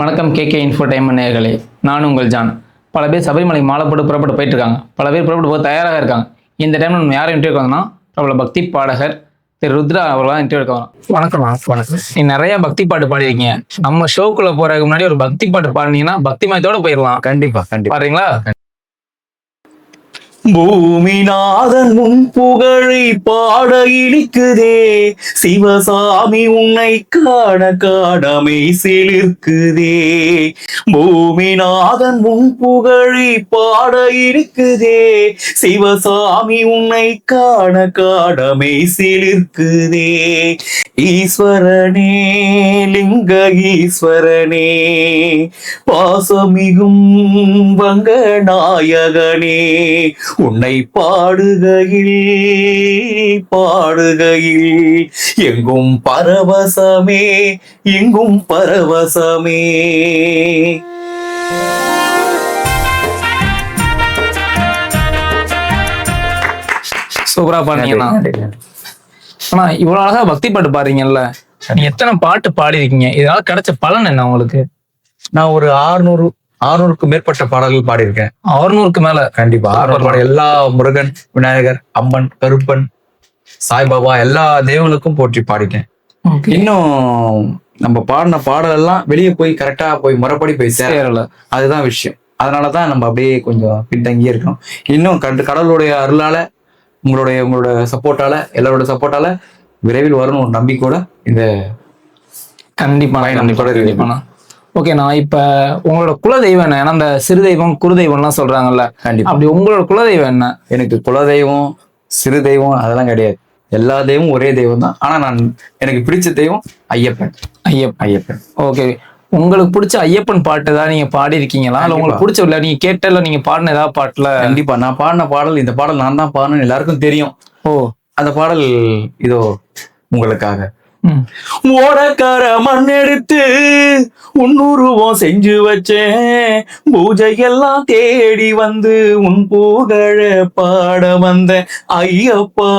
வணக்கம் K K infotainment நேயர்களே. நான் உங்கள் ஜான். பல பேர் சபரிமலை மாலை போட்டு புறப்பட்டு போயிட்டு இருக்காங்க பல பேர் புறப்பட்டு போக தயாராக இருக்காங்க. இந்த டைம்ல நம்ம யாரும் இன்டர்வியூ வந்தோம்னா பிரபல பக்தி பாடகர் திரு ருத்ரா அவர்களாம் இன்டர்வியூ வரோம். வணக்கம் வணக்கம். நீ நிறைய பக்தி பாட்டு பாடிருக்கீங்க நம்ம ஷோக்குள்ள போறதுக்கு முன்னாடி ஒரு பக்தி பாட்டு பாடினீங்கன்னா பக்தி மயத்தோட போயிடலாம். கண்டிப்பா கண்டிப்பா. பாடுறீங்களா? பூமிநாதன் உன் புகழை பாட இனிக்குதே சிவசாமி உன்னை காண காணமை சிலிர்க்குதே. பூமிநாதன் உன் புகழை பாட இருக்குதே சிவசாமி உன்னை காண காணமை சிலிர்க்குதே. ஈஸ்வரனே லிங்க ஈஸ்வரனே பாசமிகும் வங்க நாயகனே உன்னை பாடுகையில் பாடுகையில் எங்கும் பரவசமே எங்கும் பரவசமே. சூப்பரா பாடுனீங்கண்ணா ஆனா இவ்வளவு அழகா பக்தி பாட்டு பாடுறீங்கல்ல. நீ எத்தனை பாட்டு பாடிருக்கீங்க இதனால கிடைச்ச பலன் என்ன உங்களுக்கு? நான் ஒரு ஆறுநூறு ஆறுநூறுக்கும் மேற்பட்ட பாடல்கள் பாடியிருக்கேன். அறுநூறுக்கு மேல கண்டிப்பா. ஆறுநூறு பாடல் எல்லா முருகன் விநாயகர் அம்மன் கருப்பன் சாய்பாபா எல்லா தெய்வங்களுக்கும் போற்றி பாடிட்டேன். இன்னும் நம்ம பாடின பாடல் எல்லாம் வெளியே போய் கரெக்டா போய் முறைப்படி போய் சேர சேரல. அதுதான் விஷயம். அதனாலதான் நம்ம அப்படியே கொஞ்சம் பின்தங்கியே இருக்கோம் இன்னும் கடவுளுடைய அருளால உங்களுடைய உங்களோட சப்போர்ட்டால எல்லாரோட சப்போர்ட்டால விரைவில் வரணும் நம்பிக்கையோட இந்த கண்டிப்பா. கண்டிப்பாண்ணா. ஓகேண்ணா இப்ப உங்களோட குல தெய்வம் என்ன? ஏன்னா இந்த சிறு தெய்வம் குரு தெய்வம்லாம் சொல்றாங்கல்ல. கண்டிப்பா. அப்படி உங்களோட குல தெய்வம் என்ன? எனக்கு குல தெய்வம் சிறு தெய்வம் அதெல்லாம் கிடையாது. எல்லா தெய்வமும் ஒரே தெய்வம் தான். ஆனா நான் எனக்கு பிடிச்ச தெய்வம் ஐயப்பன். ஐயப்பன். ஐயப்பன். ஓகே உங்களுக்கு பிடிச்ச ஐயப்பன் பாட்டு ஏதாவது நீங்க பாடி இருக்கீங்களா இல்ல உங்களுக்கு பிடிச்ச இல்ல நீங்க கேட்ட இல்ல நீங்க பாடின ஏதாவது பாட்டுல? கண்டிப்பா. நான் பாடின பாடல் இந்த பாடல் நான் தான் பாடணும்னு எல்லாருக்கும் தெரியும். ஓ. அந்த பாடல் இதோ உங்களுக்காக. ஓடக்கார மண் எடுத்து உன்னுருவம் செஞ்சு வச்சேன். பூஜையெல்லாம் தேடி வந்து உன் புகழ பாட வந்த ஐயப்பா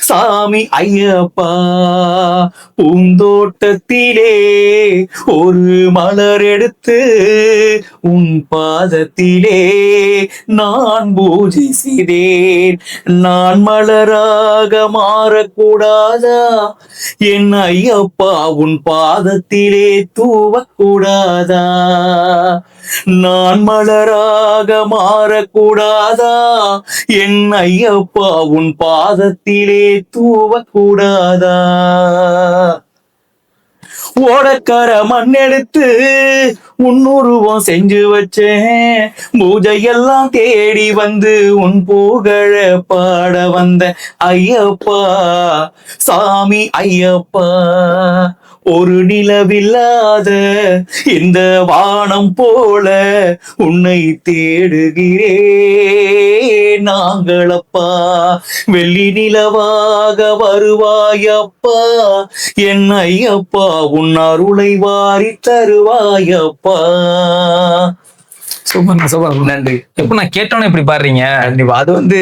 சாமி ஐயப்பா பூந்தோட்டத்திலே ஒரு மலர் எடுத்து உன் பாதத்திலே நான் பூஜை செய்தேன். நான் மலராக மாறக்கூடாதா? என் ஐயப்பா உன் பாதத்திலே தூவக்கூடாதா? நான் மலராக மாறக்கூடாதா? என் ஐயப்பா உன் பாதத்திலே தூவக்கூடாதா? ஓடக்கர மண்ணெடுத்து உன்னுருவம் செஞ்சு வச்சேன். பூஜையெல்லாம் தேடி வந்து உன் புகழ பாட வந்த ஐயப்பா சாமி ஐயப்பா ஒரு நிலவில்லாத இந்த வானம் போல உன்னை தேடுகிறே நாங்களப்பா வெள்ளி நிலவாக வருவாயப்பா என் ஐயப்பா உன் அருளை வாரி தருவாயப்பா சூப்பர் சூப்பர் நன்றி. எப்ப நான் கேட்டோன்னே இப்படி பாடுறீங்க? அது வந்து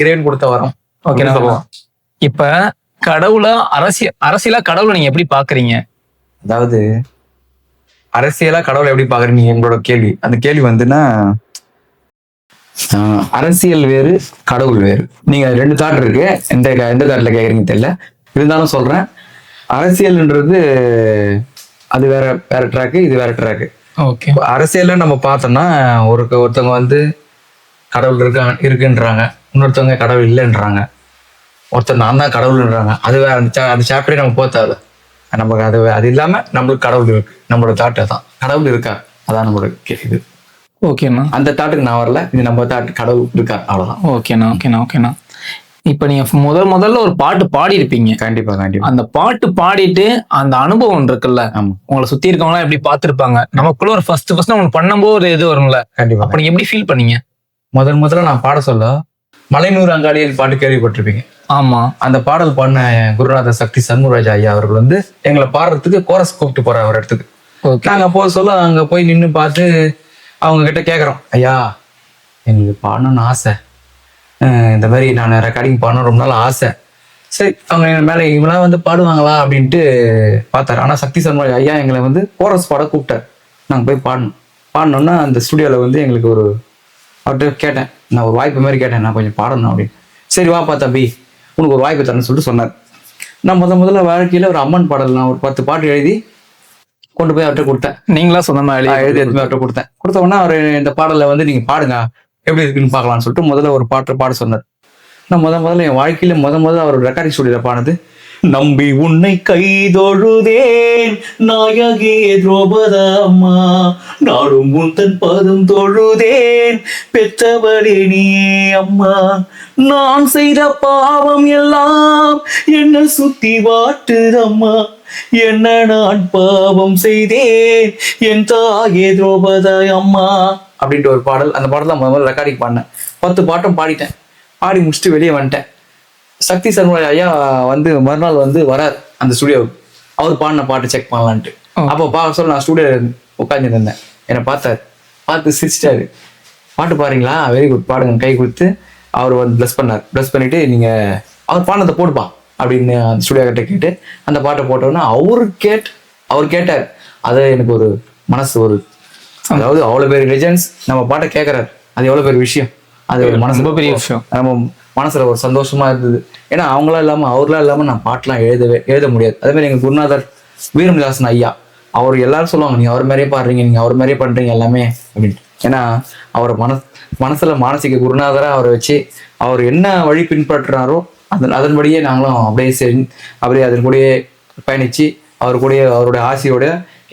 இறைவன் கொடுத்த வரம். ஓகே சொல்லலாம். இப்ப கடவுள அரசியல் அரசியலா கடவுளை நீங்க எப்படி பாக்குறீங்க? அதாவது அரசியலா கடவுளை எப்படி பாக்குறீங்க எங்களோட கேள்வி. அந்த கேள்வி வந்துன்னா அரசியல் வேறு கடவுள் வேறு. நீங்க ரெண்டு தாட் இருக்கு. எந்த எந்த தாட்ல கேக்குறீங்க தெரியல. இருந்தாலும் சொல்றேன். அரசியல்ன்றது அது வேற வேற ட்ராக்கு இது வேற ட்ராக்கு ஓகே. அரசியல்ல நம்ம பார்த்தோம்னா ஒரு ஒருத்தவங்க வந்து கடவுள் இருக்கா இருக்குன்றாங்க. இன்னொருத்தவங்க கடவுள் இல்லைன்றாங்க. ஒருத்தர் நான் தான் கடவுள்ன்றாங்க. அது வேற அந்த அந்த சாப்டரே நம்ம போத்தாது. நமக்கு அது அது இல்லாம நம்மளுக்கு கடவுள் இருக்கு நம்மளோட தாட்டு தான் கடவுள் இருக்கா? அதான் நம்மளோட கே- இது. ஓகேண்ணா அந்த தாட்டுக்கு நான் வரல. இது நம்ம தாட்டு கடவுள் இருக்கா? அவ்வளவுதான். ஓகேண்ணா ஓகேண்ணா ஓகேண்ணா இப்ப நீங்க முதல் முதல்ல ஒரு பாட்டு பாடி இருப்பீங்க கண்டிப்பா கண்டிப்பா. அந்த பாட்டு பாடிட்டு அந்த அனுபவம் இருக்குல்ல? ஆமா. உங்களை சுத்தி இருக்கவங்க எப்படி பார்த்திருப்பாங்க? நமக்குள்ள ஒரு ஃபர்ஸ்ட் ஃபர்ஸ்ட் உங்களுக்கு பண்ணும்போது ஒரு இது வரும்ல? கண்டிப்பா அப்ப நீங்க எப்படி ஃபீல் பண்ணீங்க? முதல் முதல்ல நான் பாட சொல்ல மலைநூறு அங்காளியில் பாட்டு கேள்விப்பட்டிருப்பீங்க. ஆமா. அந்த பாடல் பாடின குருநாத சக்தி சண்முகராஜ் ஐயா அவர்கள் வந்து எங்களை பாடுறதுக்கு கோரஸ் கூப்பிட்டு போற ஒரு இடத்துக்கு. நாங்க போக சொல்ல அங்க போய் நின்னு பார்த்து அவங்க கிட்ட கேக்குறோம். ஐயா எங்களுக்கு பாடணும்னு ஆசை. இந்த மாதிரி நான் ரெக்கார்டிங் பண்ணணும் ரொம்ப நாள் ஆசை. சரி அவங்க எங்க மேல இவங்களாம் வந்து பாடுவாங்களா? அப்படின்ட்டு பார்த்தாரு. ஆனா சக்தி சர்மா ஐயா எங்களை வந்து கோரஸ் பாட கூப்பிட்டார். நாங்கள் போய் பாடணும். பாடினோன்னா அந்த ஸ்டுடியோவில் வந்து எங்களுக்கு ஒரு அவர்கிட்ட கேட்டேன். நான் ஒரு வாய்ப்பு மாதிரி கேட்டேன். நான் கொஞ்சம் பாடணும் அப்படின்னு. சரி வாப்பா தம்பி. உனக்கு ஒரு வாய்ப்பு தரேன்னு சொல்லிட்டு சொன்னார். நான் முத முதல்ல வாழ்க்கையில் ஒரு அம்மன் பாடல் நான் ஒரு பத்து பாட்டு எழுதி கொண்டு போய் அவர்கிட்ட கொடுத்தேன். நீங்களா சொந்தமா எழுதி எடுத்து அவர்கிட்ட கொடுத்தேன். கொடுத்த உடனே அவர் இந்த பாடலை வந்து நீங்கள் பாடுங்க. எப்படி இருக்குன்னு பார்க்கலாம்னு சொல்லிட்டு முதல்ல ஒரு பாட்டு பாட சொன்னார். நான் முத முதல்ல என் வாழ்க்கையில முத முதல்ல அவர் ரெக்கார்டிங் ஸ்டுடியோல பாடினது. நம்பி உன்னை கைதொழுதேன். நாயகியே துரோபதா அம்மா நாடும் உந்தன் பதம் தொழுதேன். பெற்றவளே நீ அம்மா நான் செய்த பாவம் எல்லாம் என்ன சுத்தி வாட்டுதம்மா. என்ன நான் பாவம் செய்தேன் என் தாயே துரோபதா அம்மா. அப்படின்ற ஒரு பாடல். அந்த பாடல் தான் முதல்ல ரெக்கார்டிங் பாடினேன் பத்து பாட்டும் பாடிட்டேன். பாடி முடிச்சுட்டு வெளியே வந்துட்டேன். சக்தி சர்மராஜ் ஐயா வந்து மறுநாள் வந்து வரார் அந்த ஸ்டுடியோவுக்கு அவர் பாடின பாட்டு செக் பண்ணலான்ட்டு. அப்போ பார்க்க சொல்ல நான் ஸ்டுடியோ உட்காந்துருந்தேன் என்னை பார்த்தாரு. பார்த்து சிரிச்சிட்டாரு. பாட்டு பாடுறீங்களா வெரி குட் பாடுங்க. கை கொடுத்து அவர் வந்து ப்ளஸ் பண்ணார். ப்ளஸ் பண்ணிட்டு நீங்க அவர் பாடினதை போடுப்பா அப்படின்னு அந்த ஸ்டுடியோ கிட்ட கேட்டு அந்த பாட்டை போட்டோன்னா அவரு கேட் அவர் கேட்டார். அது எனக்கு ஒரு மனசு ஒரு அதாவது அவ்வளோ பெரிய லெஜெண்ட்ஸ் நம்ம பாட்டை கேட்குறாரு. அது எவ்வளோ பெரிய விஷயம்? அது ஒரு மனசு. ரொம்ப பெரிய விஷயம். நம்ம மனசுல ஒரு சந்தோஷமா இருந்தது. ஏன்னா அவங்களாம் இல்லாம அவர்லாம் இல்லாம நான் பாட்டெலாம் எழுதவே எழுத முடியாது. அதே மாதிரி எங்க குருநாதர் வீரமதாசன் ஐயா அவர் எல்லாரும் சொல்லுவாங்க நீங்க அவர் மாதிரியே பாடுறீங்க நீங்க அவர் மாதிரியே பண்றீங்க எல்லாமே அப்படின்ட்டு ஏன்னா அவர் மன மனசுல மானசிக குருநாதராக அவரை வச்சு அவர் என்ன வழி பின்பற்றுறாரோ அதன் அதன்படியே நாங்களும் அப்படியே செஞ்சு அப்படியே அதன் கூடயே பயணிச்சு அவர் கூடயே அவருடைய ஆசையோட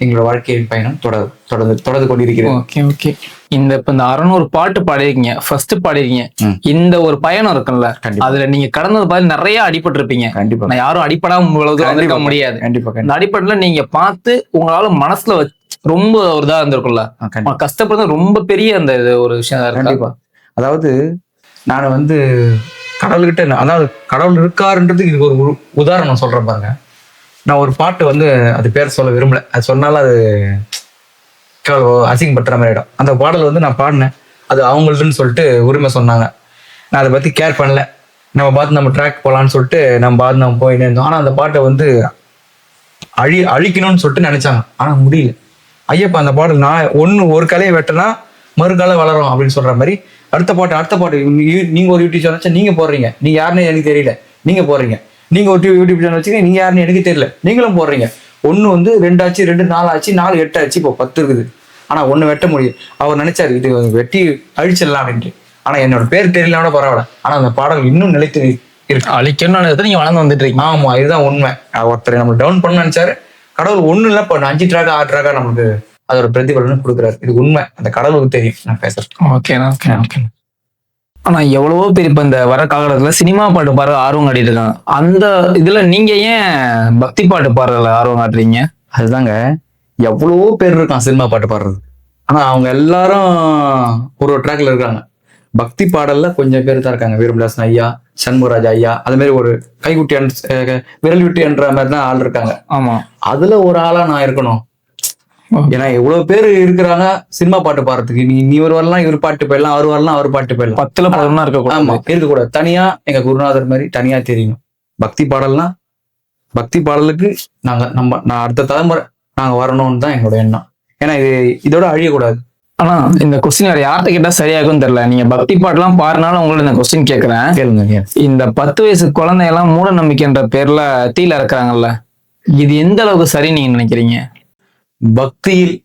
எங்களோட வாழ்க்கையின் பயணம் தொடர் தொடர்ந்து தொடர்ந்து கொண்டிருக்கிறோம். Okay okay. இந்த இப்ப இந்த அறநூறு பாட்டு பாடிருக்கீங்க ஃபர்ஸ்ட் பாடிருக்கீங்க. இந்த ஒரு பயணம் இருக்குல்ல. அதுல நீங்க கடந்தது பார்த்து நிறைய அடிபட்டு இருப்பீங்க கண்டிப்பா. நான் யாரும் அடிப்படாம கண்டிப்பா. முடியாது. இந்த அடிப்படையில நீங்க பார்த்து உங்களால மனசுல ரொம்ப ஒரு இதா இருந்திருக்கும்ல. கஷ்டப்படுறது ரொம்ப பெரிய அந்த இது ஒரு விஷயம் இருக்கு? கண்டிப்பா. அதாவது நான் வந்து கடவுள்கிட்ட அதாவது கடவுள் இருக்காருன்றதுக்கு இதுக்கு ஒரு உதாரணம் சொல்றேன் பாருங்க. நான் ஒரு பாட்டு வந்து அது பேர் சொல்ல விரும்பல. அது சொன்னாலும் அது க- அசிங்கப்படுத்துற மாதிரி இடம். அந்த பாடல் வந்து நான் பாடினேன். அது அவங்களுதுன்னு சொல்லிட்டு உரிமை சொன்னாங்க. நான் அதை பத்தி கேர் பண்ணல. நம்ம பார்த்து நம்ம ட்ராக் போகலான்னு சொல்லிட்டு நம்ம பார்த்து நம்ம போயின்னு இருந்தோம். ஆனா அந்த பாட்டை வந்து அழி அழிக்கணும்னு சொல்லிட்டு நினைச்சாங்க. ஆனா முடியல. ஐயப்பா அந்த பாடல் நான் ஒன்று ஒரு கலையை வெட்டினா மறுகால வளரும் அப்படின்னு சொல்ற மாதிரி. அடுத்த பாட்டு அடுத்த பாட்டு நீ- நீங்க ஒரு யூடியூப் சேனல் வச்சா நீங்க போடுறீங்க. நீங்க யாருன்னு எனக்கு தெரியல. நீங்க போடுறீங்க. நீங்க ஒரு யூடியூப் சேனல் வச்சுக்க நீங்க யாருன்னு எனக்கு தெரியல. நீங்களும் போடுறீங்க. ஒன்று வந்து ரெண்டு ஆச்சு ரெண்டு நாலு ஆச்சு நாலு எட்டு ஆச்சு இப்போ பத்து இருக்குது. ஆனா ஒண்ணு வெட்ட முடியும் அவர் நினைச்சாரு இது வெட்டி அழிச்சிடலாம் அப்படின்ட்டு ஆனா என்னோட பேர் தெரியல கூட பரவாயில்ல. ஆனா அந்த பாடல் இன்னும் நிலைத்து இருக்கு. அழிக்கணும்னு நீங்க வளர்ந்து வந்துட்டு இருக்கீங்க ஆமா இதுதான் உண்மை. ஒருத்தர் நம்ம டவுன் பண்ண நினைச்சாரு. கடவுள் ஒண்ணு இல்ல இப்போ அஞ்சு ட்ராக்கா ஆறு ட்ராக்கா நமக்கு அதோட பிரதிபலன் கொடுக்குறாரு. இது உண்மை. அந்த கடவுளுக்கு தெரியும். நான் பேசுறேன். ஓகே ஓகே ஓகே ஆனா எவ்வளவோ பேர் இப்ப இந்த வர காலகட்டத்துல சினிமா பாட்டு பாடுற ஆர்வம் காட்டிட்டு இருக்காங்க. அந்த இதுல நீங்க ஏன் பக்தி பாட்டு பாடுறதுல ஆர்வம் காட்டுறீங்க? அதுதாங்க. எவ்வளவோ பேர் இருக்கான் சினிமா பாட்டு பாடுறது. ஆனா அவங்க எல்லாரும் ஒரு ஒரு ட்ராக்ல இருக்காங்க. பக்தி பாடல்ல கொஞ்சம் பேர் தான் இருக்காங்க. வீரமதாசன் ஐயா சண்முகராஜ் ஐயா அது மாதிரி ஒரு கைகுட்டி விரல் விட்டு என்ற மாதிரி தான் ஆள் இருக்காங்க. ஆமா. அதுல ஒரு ஆளா நான் இருக்கணும். ஏன்னா எவ்வளவு பேர் இருக்கிறாங்க சினிமா பாட்டு பாடுறதுக்கு. நீ நீ ஒரு வரலாம் இவர் பாட்டு போயிடலாம் அவர் வரலாம் அவர் பாட்டு போயிடலாம். பத்துல பதினொன்னா இருக்க ஆமா கூடாது இருக்கக்கூடாது. தனியா எங்க குருநாதர் மாதிரி தனியா தெரியணும் பக்தி பாடல்னா பக்தி பாடலுக்கு நாங்க நம்ம நான் அடுத்த தலைமுறை நாங்க வரணும்னு தான் எங்களோட எண்ணம். ஏன்னா இது இதோட அழியக்கூடாது. ஆனா இந்த கொஸ்டின் வேற யார்கிட்ட கேட்டா சரியாகும் தெரியல. நீங்க பக்தி பாட்டுலாம் பாருனாலும் உங்களை இந்த கொஸ்டின் கேக்குறேன். கேளுங்க. இந்த பத்து வயசு குழந்தையெல்லாம் மூட நம்பிக்கைன்ற பேர்ல தீல இறக்குறாங்கல்ல இது எந்த அளவுக்கு சரி நீங்க நினைக்கிறீங்க? பக்தியில்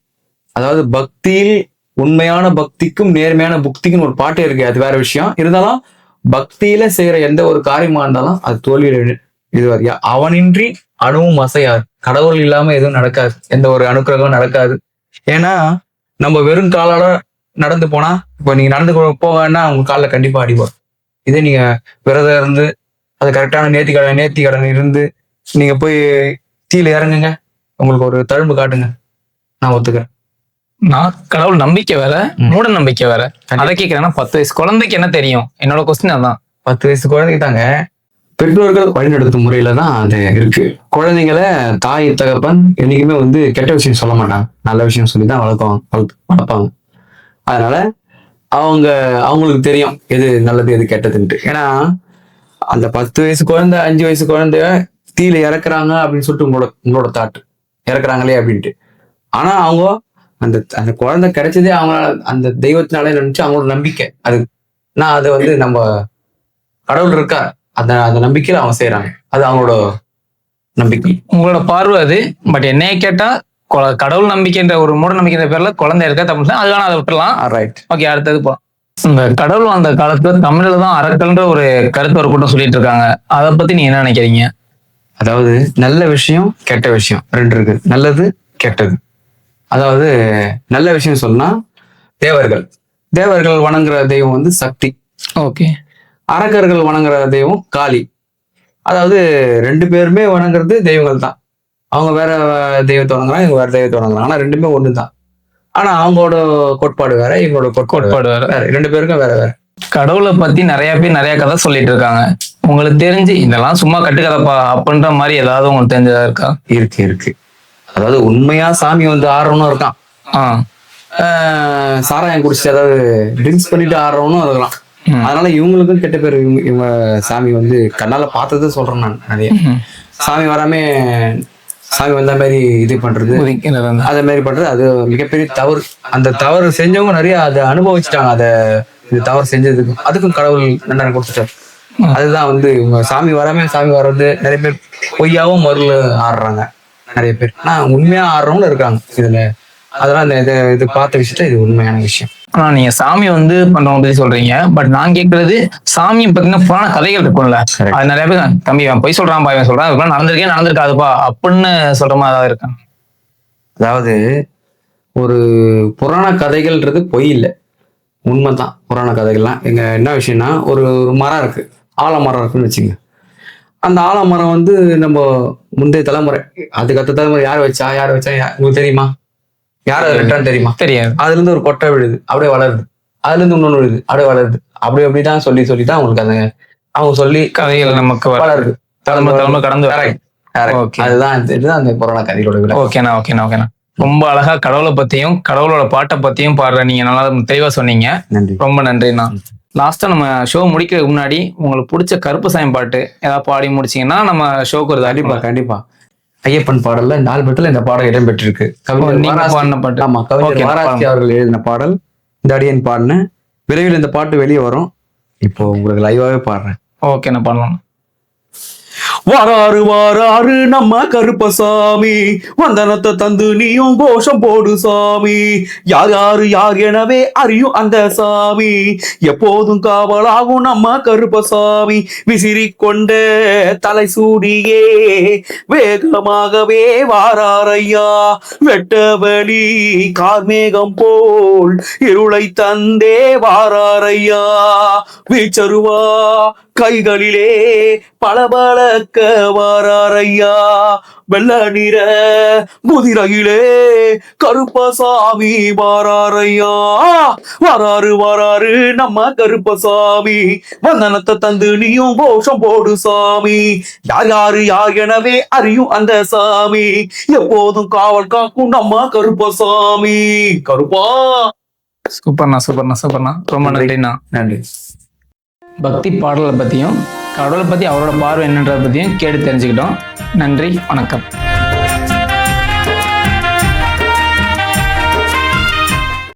அதாவது பக்தியில் உண்மையான பக்திக்கும் நேர்மையான புக்திக்கும் ஒரு பாட்டு இருக்கு அது வேற விஷயம். இருந்தாலும் பக்தியில செய்யற எந்த ஒரு காரியமா இருந்தாலும் அது தோல்வியில் இது அவனின்றி அணுவும் அசையாது. கடவுள் இல்லாம எதுவும் நடக்காது. எந்த ஒரு அனுக்கிரகமும் நடக்காது. ஏன்னா நம்ம வெறும் காலால நடந்து போனா இப்போ நீங்க நடந்து போவேன்னா உங்க காலில் கண்டிப்பா அடிபடும் இதே நீங்க விரதம் இருந்து அது கரெக்டான நேர்த்தி கடன் நேர்த்தி கடன் இருந்து நீங்க போய் தீல இறங்குங்க. உங்களுக்கு ஒரு தழும்பு காட்டுங்க. நான் ஒத்துக்கிறேன். நான் கடவுள் நம்பிக்கை வேற. மூட நம்பிக்கை வேற. அதை கேட்கிறேன்னா பத்து வயசு குழந்தைக்கு என்ன தெரியும்? என்னோட கொஸ்டின் அதான் பத்து வயசு குழந்தைக்கு தாங்க பெற்றோர்கள் வழிநடத்தும் முறையில தான் அது இருக்கு. குழந்தைங்களை தாய் தகப்பன் என்னைக்குமே வந்து கெட்ட விஷயம் சொல்ல மாட்டாங்க. நல்ல விஷயம் சொல்லி தான் வளர்க்குவாங்க வளர்த்து- வளர்ப்பாங்க. அதனால அவங்க அவங்களுக்கு தெரியும் எது நல்லது எது கெட்டதுன்ட்டு. ஏன்னா அந்த பத்து வயசு குழந்தை அஞ்சு வயசு குழந்தைய தீல இறக்குறாங்க அப்படின்னு சொல்லிட்டு உங்களோட உங்களோட தாட் இறக்குறாங்களே அப்படின்ட்டு. ஆனா அவங்க அந்த அந்த குழந்தை கிடைச்சதே அவங்க அந்த தெய்வத்தினாலே நினைச்சு அவங்களோட நம்பிக்கை. அது நான் அதை வந்து நம்ம கடவுள் இருக்கா அந்த அந்த நம்பிக்கையில அவங்க செய்யறாங்க அது அவங்களோட நம்பிக்கை. உங்களோட பார்வை அது. பட் என்னைய கேட்டா கடவுள் நம்பிக்கைன்ற ஒரு மூட நம்பிக்கைன்ற பேர்ல குழந்தை இருக்கா தமிழ் அதுக்கான அதை விட்டுலாம் ரைட் ஓகே அடுத்தது போலாம் இந்த கடவுள் அந்த காலத்துல தமிழ்ல தான் அறக்கல்ன்ற ஒரு கருத்து ஒரு கூட்டம் சொல்லிட்டு இருக்காங்க. அதை பத்தி நீங்க என்ன நினைக்கிறீங்க? அதாவது நல்ல விஷயம் கெட்ட விஷயம். ரெண்டு இருக்கு. நல்லது கெட்டது. அதாவது நல்ல விஷயம் சொன்னா தேவர்கள். தேவர்கள் வணங்குற தெய்வம் வந்து சக்தி. ஓகே அரக்கர்கள் வணங்குற தெய்வம் காளி. அதாவது ரெண்டு பேருமே வணங்குறது தெய்வங்கள் தான் அவங்க வேற தெய்வத்தை வணங்குறாங்க இவங்க வேற தெய்வத்தை வணங்குறாங்க. ஆனா ரெண்டுமே ஒண்ணு தான் ஆனா அவங்களோட கோட்பாடு வேற இவங்களோட கோட்பாடு வேற. வேற. ரெண்டு பேருக்கும் வேற வேற. கடவுளை பத்தி நிறைய பேர் நிறைய கதை சொல்லிட்டு இருக்காங்க. உங்களுக்கு தெரிஞ்சு இதெல்லாம் சும்மா கட்டுக்கதைப்பா அப்படின்ற மாதிரி ஏதாவது உங்களுக்கு தெரிஞ்சதா இருக்கா? இருக்கு இருக்கு. அதாவது உண்மையா சாமி வந்து ஆடுறவனும் இருக்கான். சாராயம் குடிச்சு அதாவது ட்ரிங்க்ஸ் பண்ணிட்டு ஆடுறவனும் இருக்கலாம். அதனால இவங்களுக்கும் கெட்ட பேர் இவங்க இவங்க சாமி வந்து கண்ணால பார்த்ததை சொல்றேன் நான் நிறைய. சாமி வராம சாமி வந்த மாதிரி இது பண்றது. அதே மாதிரி பண்றது. அது மிகப்பெரிய தவறு. அந்த தவறு செஞ்சவங்க நிறைய அதை அனுபவிச்சுட்டாங்க. அதை இது தவறு செஞ்சதுக்கு. அதுக்கும் கடவுள் தண்டனை கொடுத்துட்டார். அதுதான் வந்து இவங்க சாமி வராம சாமி வர்றது நிறைய பேர் பொய்யாவும் மருள் ஆடுறாங்க. நிறைய பேர். ஆனா உண்மையா ஆடுறவங்களும் இருக்காங்க. இதுல. அதெல்லாம் இந்த இது இது பார்த்த விஷயத்த இது உண்மையான விஷயம். ஆனா நீங்க சாமி வந்து பண்றவங்க பத்தி சொல்றீங்க பட் நான் கேக்குறது சாமி பாத்தீங்கன்னா புராண கதைகள் இருக்கும்ல. அது நிறைய பேர் தம்பி இவன் பொய் சொல்றான் இவன் சொல்றான் அதுக்கெல்லாம் நடந்திருக்கே நடந்திருக்காதுப்பா அப்படின்னு சொல்ற மாதிரி ஏதாவது இருக்கா? அதாவது ஒரு புராண கதைகள்ன்றது பொய் இல்லை. உண்மைதான் புராண கதைகள்லாம். எங்க என்ன விஷயம்னா ஒரு மரம் இருக்கு ஆலமரம் இருக்குன்னு வச்சுங்க. அந்த ஆலமரம் வந்து நம்ம முந்தைய தலைமுறை அதுக்கு அடுத்த தலைமுறை யார் வச்சா யார் வச்சா உங்களுக்கு தெரியுமா? யார் வெட்டான்னு தெரியுமா? தெரியாது. அதுல இருந்து ஒரு கொட்டை விழுது அப்படியே வளருது. அதுல இருந்து இன்னொன்று விழுது அப்படியே வளருது. அப்படி அப்படிதான் சொல்லி சொல்லி தான் அவங்களுக்கு அந்த அவங்க சொல்லி கதைகள் நமக்கு வளருது. தலைமுறை தலைமுறை கடந்து வர. அதுதான் இதுதான் அந்த கதைகளோட விட ஓகேண்ணா ஓகேண்ணா ஓகேண்ணா. ரொம்ப அழகா கடவுளை பத்தியும் கடவுளோட பாட்டை பத்தியும் பாடுற நீங்க நல்லா தெளிவா சொன்னீங்க. நன்றி. ரொம்ப நன்றிண்ணா. லாஸ்டா நம்ம ஷோ முடிக்கிறதுக்கு முன்னாடி உங்களுக்கு பிடிச்ச கருப்பு சாயம் பாட்டு ஏதாவது பாடி முடிச்சீங்கன்னா நம்ம ஷோக்கு ஒரு கண்டிப்பா கண்டிப்பா. ஐயப்பன் பாடல்ல நாலு பத்துல இந்த பாடல் இடம்பெற்றிருக்கு. கவிஞர் ஆமா கவிஞர் வாராசி. அவர்கள் எழுதின பாடல். இந்த அடியன் பாடினேன் விரைவில் இந்த பாட்டு வெளியே வரும். இப்போ உங்களுக்கு லைவாவே பாடுறேன். ஓகேண்ணா பண்ணலாம் வராறு வாராறு நம்ம கருப்பசாமி. வந்தனத்தை தந்து நீயும் கோஷம் போடு சாமி. யார் யாரு யார் எனவே அறியும் அந்த சாமி. எப்போதும் காவலாகும் நம்ம கருப்பசாமி. விசிறி கொண்ட தலை சூடியே வேகமாகவே வாராரையா வெட்டவெளி கார்மேகம் போல் இருளை தந்தே வாராரையா வீச்சருவா கைகளிலே பளபளக்க வாராரையா? வெள்ள நிற முதிரையிலே கருப்பசாமி வாராரையா? வராரு வராரு நம்ம கருப்பசாமி. வந்தனத்தை தந்து நீயும் கோஷம் போடு சாமி. யார் யாரு யார் எனவே அறியும் அந்த சாமி. எப்போதும் காவல் காக்கும் நம்ம கருப்பசாமி. கருப்பா. சூப்பர்ண்ணா சூப்பர்ண்ணா சூப்பர்ண்ணா. ரொம்ப நன்றி. நன்றிண்ணா. நன்றி. பக்தி பாடலை பத்தியும் கடவுளை பற்றி அவரோட பார்வை என்னன்றதை பற்றியும் கேட்டு தெரிஞ்சுக்கிட்டோம். நன்றி வணக்கம்.